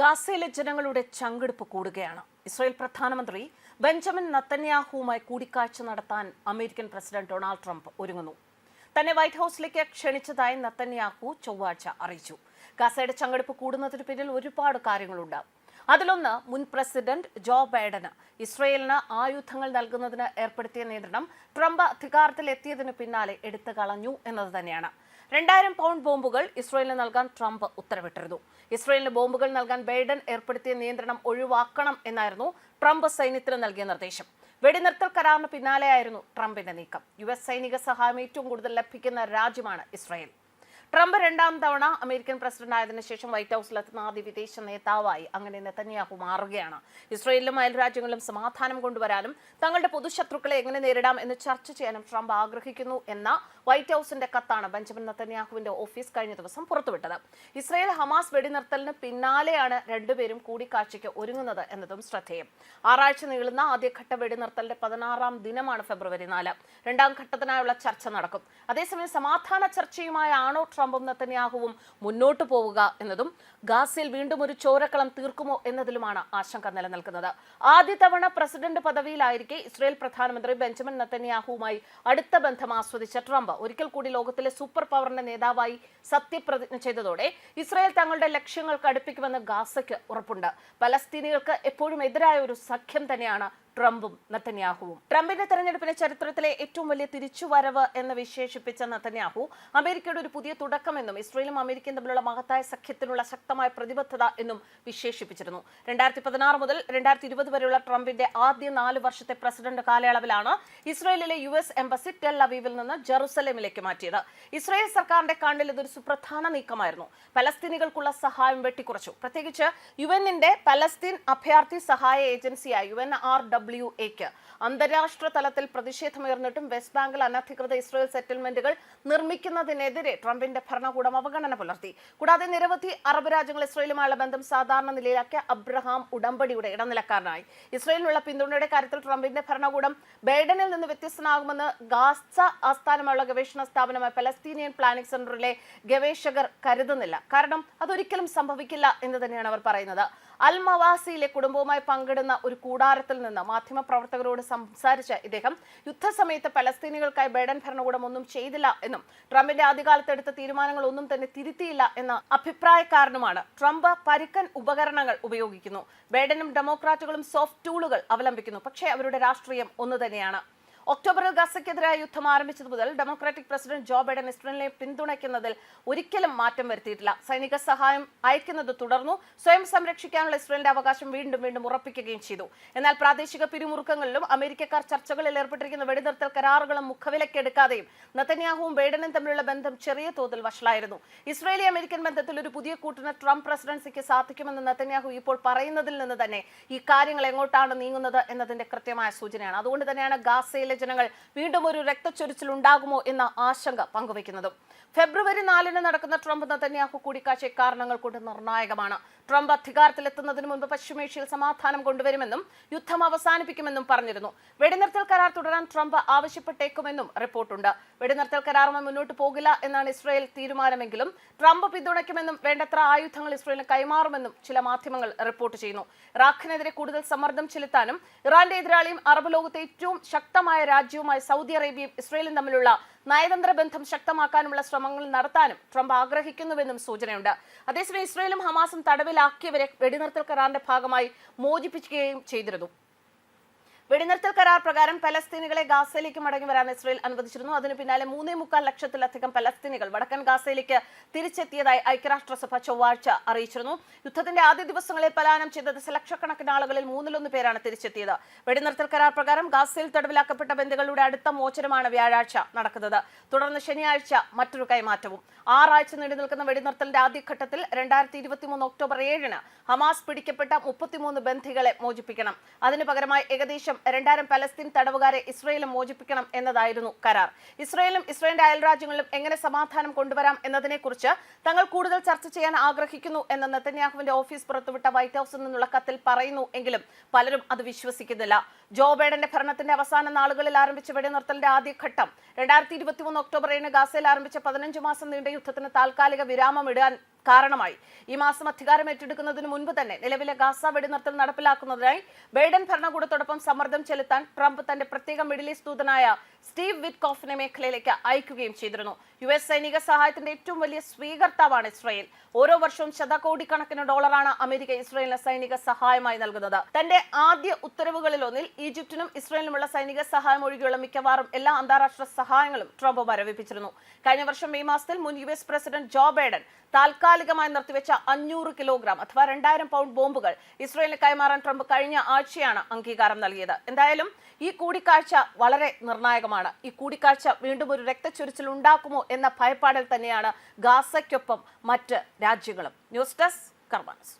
ഗാസയിലെ ജനങ്ങളുടെ ചങ്കെടുപ്പ് കൂടുകയാണ്. ഇസ്രായേൽ പ്രധാനമന്ത്രി ബെഞ്ചമിൻ നത്തന്യാഹുവുമായി കൂടിക്കാഴ്ച നടത്താൻ അമേരിക്കൻ പ്രസിഡന്റ് ഡൊണാൾഡ് ട്രംപ് ഒരുങ്ങുന്നു. തന്നെ വൈറ്റ് ഹൌസിലേക്ക് ക്ഷണിച്ചതായി നത്തന്യാഹു ചൊവ്വാഴ്ച അറിയിച്ചു. ഗാസയുടെ ചങ്കെടുപ്പ് കൂടുന്നതിന് പിന്നിൽ ഒരുപാട് കാര്യങ്ങളുണ്ട്. അതിലൊന്ന് മുൻ പ്രസിഡന്റ് ജോ ബൈഡന്. ഇസ്രയേലിന് ആയുധങ്ങൾ നൽകുന്നതിന് ഏർപ്പെടുത്തിയ നിയന്ത്രണം ട്രംപ് അധികാരത്തിൽ അധികാരത്തിലെത്തിയതിനു പിന്നാലെ എടുത്തു കളഞ്ഞു എന്നത് തന്നെയാണ്. രണ്ടായിരം പൗണ്ട് ബോംബുകൾ ഇസ്രയേലിന് നൽകാൻ ട്രംപ് ഉത്തരവിട്ടിരുന്നു. ഇസ്രയേലിന് ബോംബുകൾ നൽകാൻ ബൈഡൻ ഏർപ്പെടുത്തിയ നിയന്ത്രണം ഒഴിവാക്കണം എന്നായിരുന്നു ട്രംപ് സൈന്യത്തിന് നൽകിയ നിർദ്ദേശം. വെടിനിർത്തൽ കരാറിന് പിന്നാലെയായിരുന്നു ട്രംപിന്റെ നീക്കം. യു എസ് സൈനിക സഹായം ഏറ്റവും കൂടുതൽ ലഭിക്കുന്ന രാജ്യമാണ് ഇസ്രായേൽ. ട്രംപ് രണ്ടാം തവണ അമേരിക്കൻ പ്രസിഡന്റ് ആയതിനു ശേഷം വൈറ്റ് ഹൗസിലെത്തുന്ന ആദ്യ വിദേശ നേതാവായി അങ്ങനെ നെതന്യാഹു മാറുകയാണ്. ഇസ്രയേലിലും അയൽ രാജ്യങ്ങളിലും സമാധാനം കൊണ്ടുവരാനും തങ്ങളുടെ പൊതുശത്രുക്കളെ എങ്ങനെ നേരിടാം എന്ന് ചർച്ച ചെയ്യാനും ട്രംപ് ആഗ്രഹിക്കുന്നു എന്ന വൈറ്റ് ഹൗസിന്റെ കത്താണ് ബെഞ്ചമിൻ നെതന്യാഹുവിന്റെ ഓഫീസ് കഴിഞ്ഞ ദിവസം പുറത്തുവിട്ടത്. ഇസ്രയേൽ ഹമാസ് വെടിനിർത്തലിന് പിന്നാലെയാണ് രണ്ടുപേരും കൂടിക്കാഴ്ചയ്ക്ക് ഒരുങ്ങുന്നത് എന്നതും ശ്രദ്ധേയം. ആറാഴ്ച നീളുന്ന ആദ്യഘട്ട വെടിനിർത്തലിന്റെ പതിനാറാം ദിനമാണ് ഫെബ്രുവരി നാല്. രണ്ടാം ഘട്ടത്തിനായുള്ള ചർച്ച നടക്കും. അതേസമയം സമാധാന ചർച്ചയുമായാണോ ട്രംപും നെതന്യാഹുവും മുന്നോട്ടു പോവുക എന്നതും ഗാസയിൽ വീണ്ടും ഒരു ചോരക്കളം തീർക്കുമോ എന്നതിലുമാണ് ആശങ്ക നിലനിൽക്കുന്നത്. ആദ്യ തവണ പ്രസിഡന്റ് പദവിയിലായിരിക്കെ ഇസ്രയേൽ പ്രധാനമന്ത്രി ബെഞ്ചമിൻ നത്തന്യാഹുവുമായി അടുത്ത ബന്ധം ആസ്വദിച്ച ട്രംപ് ഒരിക്കൽ കൂടി ലോകത്തിലെ സൂപ്പർ പവറിന്റെ നേതാവായി സത്യപ്രതിജ്ഞ ചെയ്തതോടെ ഇസ്രയേൽ തങ്ങളുടെ ലക്ഷ്യങ്ങൾക്ക് അടുപ്പിക്കുമെന്ന് ഗാസയ്ക്ക് ഉറപ്പുണ്ട്. പലസ്തീനികൾക്ക് എപ്പോഴും എതിരായ ഒരു സഖ്യം തന്നെയാണ് ട്രംപും നത്തന്യാഹുവും. ട്രംപിന്റെ തെരഞ്ഞെടുപ്പിലെ ചരിത്രത്തിലെ ഏറ്റവും വലിയ തിരിച്ചുവരവ് എന്ന് വിശേഷിപ്പിച്ച നത്തന്യാഹു അമേരിക്കയുടെ ഒരു പുതിയ തുടക്കമെന്നും ഇസ്രയേലും അമേരിക്കയും തമ്മിലുള്ള മഹത്തായ സഖ്യത്തിനുള്ള ശക്തമായ പ്രതിബദ്ധത എന്നും വിശേഷിപ്പിച്ചിരുന്നു. രണ്ടായിരത്തി പതിനാറ് മുതൽ രണ്ടായിരത്തി ഇരുപത് വരെയുള്ള ട്രംപിന്റെ ആദ്യ നാല് വർഷത്തെ പ്രസിഡന്റ് കാലയളവിലാണ് ഇസ്രയേലിലെ യു എസ് എംബസി ടെൽ അവീവിൽ നിന്ന് ജെറുസലേമിലേക്ക് മാറ്റിയത്. ഇസ്രയേൽ സർക്കാരിന്റെ കണ്ണിൽ ഇതൊരു സുപ്രധാന നീക്കമായിരുന്നു. പലസ്തീനികൾക്കുള്ള സഹായം വെട്ടിക്കുറച്ചു. പ്രത്യേകിച്ച് യു എന്നിന്റെ പലസ്തീൻ അഭയാർത്ഥി സഹായ ഏജൻസിയായ യു എൻ ആർ ഡബ്ല്യു എക്ക്. അന്താരാഷ്ട്ര തലത്തിൽ പ്രതിഷേധമുയർന്നിട്ടും വെസ്റ്റ് ബാങ്കിൽ അനധികൃത ഇസ്രയേൽ സെറ്റിൽമെന്റുകൾ നിർമ്മിക്കുന്നതിനെതിരെ ട്രംപിന്റെ ഭരണകൂടം അവഗണന പുലർത്തി. കൂടാതെ നിരവധി അറബ് രാജ്യങ്ങൾ ഇസ്രയേലുമായുള്ള ബന്ധം സാധാരണ നിലയിലാക്കിയ അബ്രഹാം ഉടമ്പടിയുടെ ഇടനിലക്കാരനായി. ഇസ്രയേലിനുള്ള പിന്തുണയുടെ കാര്യത്തിൽ ട്രംപിന്റെ ഭരണകൂടം ബൈഡനിൽ നിന്ന് വ്യത്യസ്തനാകുമെന്ന് ഗാസ ആസ്ഥാനമായുള്ള ഗവേഷണ സ്ഥാപനമായ പലസ്തീനിയൻ പ്ലാനിംഗ് സെന്ററിലെ ഗവേഷകർ കരുതുന്നില്ല. കാരണം അതൊരിക്കലും സംഭവിക്കില്ല എന്ന് തന്നെയാണ് അവർ പറയുന്നത്. അൽ മവാസിയിലെ കുടുംബവുമായി പങ്കിടുന്ന ഒരു കൂടാരത്തിൽ നിന്ന് മാധ്യമപ്രവർത്തകരോട് സംസാരിച്ച ഇദ്ദേഹം യുദ്ധസമയത്ത് പലസ്തീനികൾക്കായി ബൈഡൻ ഭരണകൂടം ഒന്നും ചെയ്തില്ല എന്നും ട്രംപിന്റെ ആദ്യകാലത്ത് എടുത്ത തീരുമാനങ്ങൾ ഒന്നും തന്നെ തിരുത്തിയില്ല എന്ന അഭിപ്രായക്കാരനുമാണ്. ട്രംപ് പരുക്കൻ ഉപകരണങ്ങൾ ഉപയോഗിക്കുന്നു. ബൈഡനും ഡെമോക്രാറ്റുകളും സോഫ്റ്റ് ടൂളുകൾ അവലംബിക്കുന്നു. പക്ഷേ അവരുടെ രാഷ്ട്രീയം ഒന്നു തന്നെയാണ്. ഒക്ടോബറിൽ ഗസയ്ക്കെതിരായ യുദ്ധം ആരംഭിച്ചത് മുതൽ ഡെമോക്രാറ്റിക് പ്രസിഡന്റ് ജോ ബൈഡൻ ഇസ്രയേലിനെ പിന്തുണയ്ക്കുന്നതിൽ ഒരിക്കലും മാറ്റം വരുത്തിയിട്ടില്ല. സൈനിക സഹായം അയക്കുന്നത് തുടർന്നു. സ്വയം സംരക്ഷിക്കാനുള്ള ഇസ്രയേലിന്റെ അവകാശം വീണ്ടും വീണ്ടും ഉറപ്പിക്കുകയും ചെയ്തു. എന്നാൽ പ്രാദേശിക പിരിമുറുക്കങ്ങളിലും അമേരിക്കക്കാർ ചർച്ചകളിൽ ഏർപ്പെട്ടിരിക്കുന്ന വെടിനിർത്തൽ കരാറുകളും മുഖവിലക്കെടുക്കാതെയും നത്തന്യാഹുവും ബൈഡനും തമ്മിലുള്ള ബന്ധം ചെറിയ തോതിൽ വഷളായിരുന്നു. ഇസ്രയേലി അമേരിക്കൻ ബന്ധത്തിൽ ഒരു പുതിയ കൂട്ടിന് ട്രംപ് പ്രസിഡൻസിക്ക് സാധിക്കുമെന്ന് നത്തന്യാഹു ഇപ്പോൾ പറയുന്നതിൽ നിന്ന് തന്നെ ഈ കാര്യങ്ങൾ എങ്ങോട്ടാണ് നീങ്ങുന്നത് എന്നതിന്റെ കൃത്യമായ സൂചനയാണ്. അതുകൊണ്ട് തന്നെയാണ് ഗാസയിലെ ജനങ്ങൾ വീണ്ടും ഒരു രക്തച്ചൊരിച്ചിൽ ഉണ്ടാകുമോ എന്ന ആശങ്ക പങ്കുവയ്ക്കുന്നതും. ഫെബ്രുവരി നാലിന് നടക്കുന്ന ട്രംപ് നത്തന്യാഹു കൂടിക്കാഴ്ച കാരണങ്ങൾ കൊണ്ട് നിർണായകമാണ്. ട്രംപ് അധികാരത്തിലെത്തുന്നതിന് മുൻപ് പശ്ചിമേഷ്യയിൽ സമാധാനം കൊണ്ടുവരുമെന്നും യുദ്ധം അവസാനിപ്പിക്കുമെന്നും പറഞ്ഞിരുന്നു. വെടിനിർത്തൽ കരാർ തുടരാൻ ട്രംപ് ആവശ്യപ്പെട്ടേക്കുമെന്നും റിപ്പോർട്ടുണ്ട്. വെടിനിർത്തൽ കരാറുമായി മുന്നോട്ട് പോകില്ല എന്നാണ് ഇസ്രയേൽ തീരുമാനമെങ്കിലും ട്രംപ് പിന്തുണയ്ക്കുമെന്നും വേണ്ടത്ര ആയുധങ്ങൾ ഇസ്രയേലിന് കൈമാറുമെന്നും ചില മാധ്യമങ്ങൾ റിപ്പോർട്ട് ചെയ്യുന്നു. ഇറാഖിനെതിരെ കൂടുതൽ സമ്മർദ്ദം ചെലുത്താനും ഇറാന്റെ എതിരാളിയും അറബ് ലോകത്തെ ഏറ്റവും ശക്തമായ രാജ്യവുമായ സൗദി അറേബ്യയും ഇസ്രയേലും തമ്മിലുള്ള നയതന്ത്ര ബന്ധം ശക്തമാക്കാനുള്ള ശ്രമങ്ങൾ നടത്താനും ട്രംപ് ആഗ്രഹിക്കുന്നുവെന്നും സൂചനയുണ്ട്. അതേസമയം ഇസ്രയേലും ഹമാസും തടവിലാക്കിയവരെ വെടിനിർത്തൽ കരാറിന്റെ ഭാഗമായി മോചിപ്പിക്കുകയും ചെയ്തിരുന്നു. വെടിനിർത്തൽ കരാർ പ്രകാരം പലസ്തീനികളെ ഗാസയിലേക്ക് മടങ്ങി വരാൻ ഇസ്രയേൽ അനുവദിച്ചിരുന്നു. അതിന് പിന്നാലെ മൂന്നേ മുക്കാൽ ലക്ഷത്തിലധികം പലസ്തീനികൾ വടക്കൻ ഗാസയിലേക്ക് തിരിച്ചെത്തിയതായി ഐക്യരാഷ്ട്രസഭ ചൊവ്വാഴ്ച അറിയിച്ചിരുന്നു. യുദ്ധത്തിന്റെ ആദ്യ ദിവസങ്ങളിൽ പലായനം ചെയ്ത ദശലക്ഷക്കണക്കിന് ആളുകളിൽ മൂന്നിലൊന്ന് പേരാണ് തിരിച്ചെത്തിയത്. വെടിനിർത്തൽ കരാർ പ്രകാരം ഗാസയിൽ തടവിലാക്കപ്പെട്ട ബന്ധുക്കളുടെ അടുത്ത മോചനമാണ് വ്യാഴാഴ്ച നടക്കുന്നത്. തുടർന്ന് ശനിയാഴ്ച മറ്റൊരു കൈമാറ്റവും. ആറാഴ്ച നീണ്ടു നിൽക്കുന്ന വെടിനിർത്തലിന്റെ ആദ്യഘട്ടത്തിൽ രണ്ടായിരത്തി ഇരുപത്തിമൂന്ന് ഒക്ടോബർ ഏഴിന് ഹമാസ് പിടിക്കപ്പെട്ട മുപ്പത്തിമൂന്ന് ബന്ധികളെ മോചിപ്പിക്കണം. അതിനു പകരമായി ഏകദേശം രണ്ടായിരം പലസ്തീൻ തടവുകാരെ ഇസ്രയേലും മോചിപ്പിക്കണം എന്നതായിരുന്നു കരാർ. ഇസ്രയേലും ഇസ്രയേലിന്റെ അയൽരാജ്യങ്ങളിലും എങ്ങനെ സമാധാനം കൊണ്ടുവരാം എന്നതിനെക്കുറിച്ച് തങ്ങൾ കൂടുതൽ ചർച്ച ചെയ്യാൻ ആഗ്രഹിക്കുന്നു എന്ന് നെത്തന്യാഹുവിന്റെ ഓഫീസ് പുറത്തുവിട്ട വൈറ്റ് ഹൌസിൽ നിന്നുള്ള കത്തിൽ പറയുന്നു എങ്കിലും പലരും അത് വിശ്വസിക്കുന്നില്ല. ജോ ബൈഡന്റെ ഭരണത്തിന്റെ അവസാന നാളുകളിൽ ആരംഭിച്ച വെടിനിർത്തലിന്റെ ആദ്യഘട്ടം രണ്ടായിരത്തി ഇരുപത്തിമൂന്ന് ഒക്ടോബർ ഏഴിന് ഗാസയിൽ ആരംഭിച്ച പതിനഞ്ച് മാസം നീണ്ട യുദ്ധത്തിന് താൽക്കാലിക വിരാമം ഇടാൻ കാരണമായി. ഈ മാസം അധികാരം ഏറ്റെടുക്കുന്നതിന് മുൻപ് തന്നെ നിലവിലെ ഗാസ വെടിനിർത്തൽ നടപ്പിലാക്കുന്നതിനായി ബൈഡൻ ഭരണകൂടത്തോടൊപ്പം സമ്മർദ്ദം ചെലുത്താൻ ട്രംപ് തന്റെ പ്രത്യേക മിഡിൽ ഈസ്റ്റ് ദൂതനായ സ്റ്റീവ് വിറ്റ്കോഫിനെ മേഖലയിലേക്ക് അയക്കുകയും ചെയ്തിരുന്നു. യു എസ് സൈനിക സഹായത്തിന്റെ ഏറ്റവും വലിയ സ്വീകർത്താവാണ് ഇസ്രയേൽ. ഓരോ വർഷവും ശതകോടിക്കണക്കിന് ഡോളറാണ് അമേരിക്ക ഇസ്രയേലിന് സൈനിക സഹായമായി നൽകുന്നത്. തന്റെ ആദ്യ ഉത്തരവുകളിലൊന്നിൽ ഈജിപ്തിനും ഇസ്രയേലിനുമുള്ള സൈനിക സഹായം ഒഴികെയുള്ള മിക്കവാറും എല്ലാ അന്താരാഷ്ട്ര സഹായങ്ങളും ട്രംപ് മരവിപ്പിച്ചിരുന്നു കഴിഞ്ഞ വർഷം മെയ് മാസത്തിൽ മുൻ U S president Joe Biden താൽക്കാലികമായി നിർത്തിവെച്ച അഞ്ഞൂറ് കിലോഗ്രാം അഥവാ രണ്ടായിരം പൗണ്ട് ബോംബുകൾ ഇസ്രയേലിന് കൈമാറാൻ ട്രംപ് കഴിഞ്ഞ ആഴ്ചയാണ് അംഗീകാരം നൽകിയത്. എന്തായാലും ഈ കൂടിക്കാഴ്ച വളരെ നിർണായകമാണ്. ഈ കൂടിക്കാഴ്ച വീണ്ടും ഒരു രക്തച്ചൊരിച്ചിൽ ഉണ്ടാക്കുമോ എന്ന ഭയപ്പാടിൽ തന്നെയാണ് ഗാസയ്ക്കൊപ്പം മറ്റ് രാജ്യങ്ങളും. News desk കർമാനസ്.